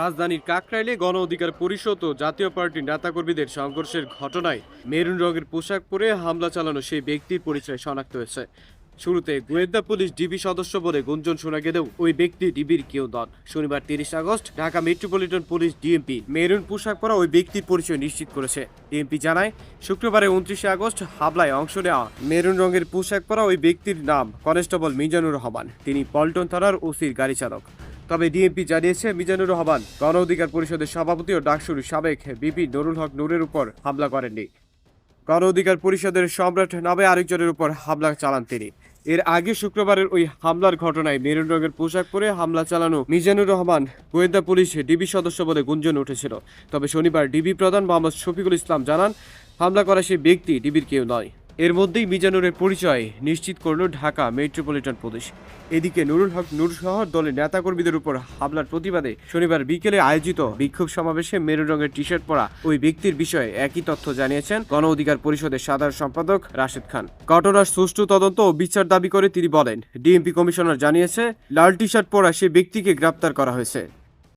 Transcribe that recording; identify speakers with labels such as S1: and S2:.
S1: রাজধানীর কাকরাইলে গণ অধিকার পরিষদ ও জাতীয় পার্টির নেতাকর্মীদের সংঘর্ষের ঘটনায় মেরুন রঙের পোশাক পরে হামলা চালানো সেই ব্যক্তির পরিচয় শনাক্ত হয়েছে। শুরুতে গোয়েন্দা পুলিশ ডিবি সদস্য বলে গুঞ্জন শোনা গেলেও ওই ব্যক্তি ডিবির কেউ নন। শনিবার তিরিশ August Dhaka metropolitan police DMP maroon পোশাক পরা ওই ব্যক্তির পরিচয় নিশ্চিত করেছে। ডিএমপি জানায় শুক্রবারে উনত্রিশে আগস্ট হামলায় অংশ নেওয়া মেরুন রঙের পোশাক পরা ওই ব্যক্তির নাম কনস্টেবল মিজানুর রহমান। তিনি পল্টন থানার ওসির গাড়ি চালক তবে ডিএমপি জানিয়েছে, মিজানুর রহমান গণ অধিকার পরিষদের সভাপতি ও ডাকসুর সাবেক বিপি নুরুল হক নূরের উপর হামলা করেননি। গণ অধিকার পরিষদের সম্রাট নামে আরেকজনের উপর হামলা চালান তিনি। এর আগে শুক্রবারের ওই হামলার ঘটনায় মেরুন রঙের পোশাক পরে হামলা চালানো মিজানুর রহমান গোয়েন্দা পুলিশ ডিবি সদস্য বলে গুঞ্জন উঠেছিল। তবে শনিবার ডিবি প্রধান মোহাম্মদ শফিকুল ইসলাম জানান, হামলা করা সেই ব্যক্তি ডিবির কেউ নয়। এর মধ্যেই মিজানুরের পরিচয় নিশ্চিত করল ঢাকা মেট্রোপলিটন পুলিশ এদিকে নুরুল হক নূর সহ দলের নেতাকর্মীদের উপর হামলার প্রতিবাদে শনিবার বিকেলে আয়োজিত বিক্ষোভ সমাবেশে মেরুন রঙের টি শার্ট পরা ওই ব্যক্তির বিষয়ে একই তথ্য জানিয়েছেন গণ অধিকার পরিষদের সাধারণ সম্পাদক রাশেদ খান। ঘটনার সুষ্ঠু তদন্ত ও বিচার দাবি করে তিনি বলেন, ডিএমপি কমিশনার জানিয়েছে, লাল টি শার্ট পরা সে ব্যক্তিকে গ্রেপ্তার করা হয়েছে।